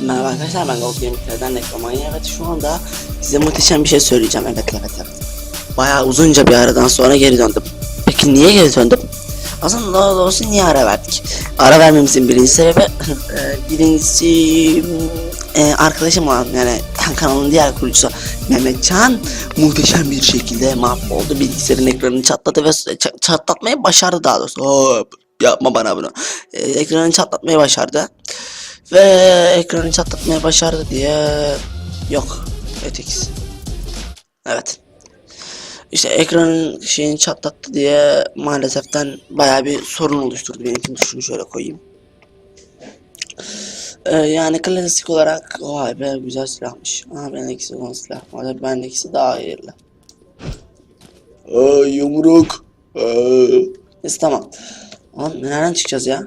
Merhaba arkadaşlar ben Gold Gaming'lerden Nekromanya evet şu anda size muhteşem bir şey söyleyeceğim. Evet evet evet. Bayağı uzunca bir aradan sonra geri döndüm. Peki niye geri döndüm? Aslında daha doğrusu niye ara verdik? Ara vermemizin birinci sebebi e, Birincisi e, arkadaşım olan yani kanalın diğer kurucusu Mehmet Can muhteşem bir şekilde mahvoldu. Bilgisayarın ekranını çatladı ve çatlatmayı başardı daha doğrusu. Hop, yapma bana bunu. E, ekranını çatlatmayı başardı ve ekranı çatlatmaya başardı diye yok Etix. Evet. İşte ekranın şeyini çatlattı diye maaleseften bayağı bir sorun oluşturdu. Benimkini de şunu şöyle koyayım. Ee, yani klasik olarak vay be güzel silahmış. Aha bendekisi olan silah. Ama bendekisi daha hayırlı. Aa yumruk. Aa. Neyse tamam. Oğlum nereden çıkacağız ya?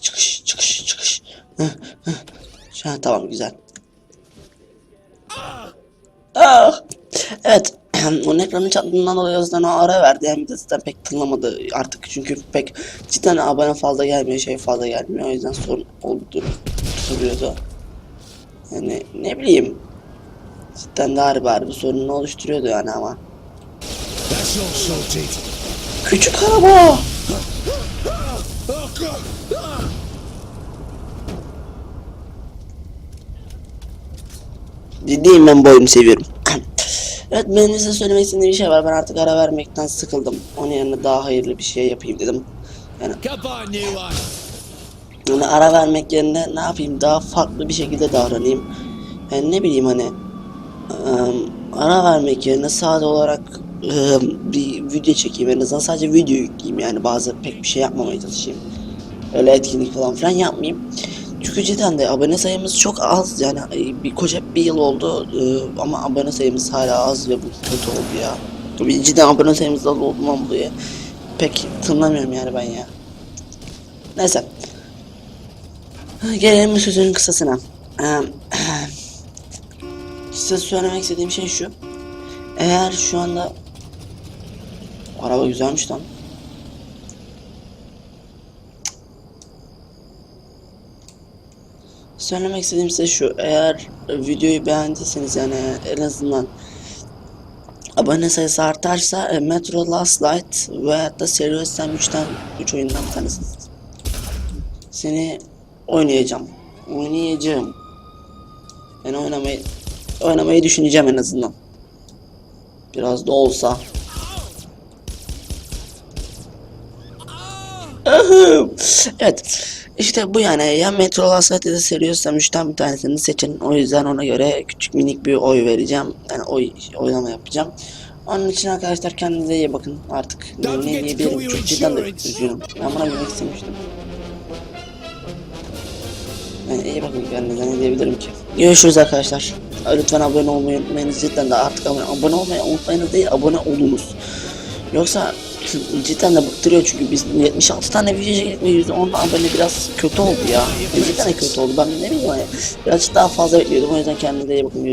Çıkış. Şu an tamam güzel. Ah! Evet. Onun ekranın çatladığından dolayı o yüzden o ara verdi. Bir de zaten pek tınlamadı artık. Çünkü pek cidden abone fazla gelmiyor, şey fazla gelmiyor. O yüzden sorun oldu duruyordu. Yani ne bileyim. Cidden de harbi harbi sorununu oluşturuyordu yani ama. Küçük araba. Ciddiyim ben bu oyunu seviyorum. evet benim size söylemek istediğim bir şey var. Ben artık ara vermekten sıkıldım. Onun yerine daha hayırlı bir şey yapayım dedim. Yani, yani ara vermek yerine ne yapayım daha farklı bir şekilde davranayım. Yani ne bileyim hani ıı, ara vermek yerine sade olarak ıı, bir video çekeyim. En azından sadece video yükleyeyim yani bazı pek bir şey yapmamaya çalışayım. Öyle etkinlik falan filan yapmayayım. Çünkü cidden de abone sayımız çok az yani bir koca bir yıl oldu e, ama abone sayımız hala az ve bu kötü oldu ya. Cidden abone sayımız az olduğundan dolayı pek tınlamıyorum yani ben ya. Neyse. Gelelim sözünün kısasına. Eee, Size söylemek istediğim şey şu. Eğer şu anda araba güzelmiş lan. Söylemek istediğim size şu. Eğer videoyu beğendiyseniz yani en azından abone sayısı artarsa e, Metro Last Light veyahut da Serious Sam 3'ten 3 oyundan bir tanesi. Seni oynayacağım. Oynayacağım. Yani oynamayı oynamayı düşüneceğim en azından. Biraz da olsa. Evet. İşte bu yani ya Metro Last Light'ı da seviyorsam 3'ten bir tanesini seçin. O yüzden ona göre küçük minik bir oy vereceğim. Yani oy oylama yapacağım. Onun için arkadaşlar kendinize iyi bakın artık. Ne, ne diyebilirim çok cidden de üzgünüm. Ben buna girmek istemiştim. Yani iyi bakın kendinize ne diyebilirim ki. Görüşürüz arkadaşlar. Lütfen abone olmayı unutmayınız cidden de artık abone, abone olmayı unutmayınız değil abone olunuz. Yoksa cidden de bıktırıyor çünkü biz 76 tane video çektik ve %10 abone biraz kötü oldu ya. Cidden de kötü oldu ben ne bileyim hani birazcık daha fazla bekliyordum o yüzden kendinize iyi bakın.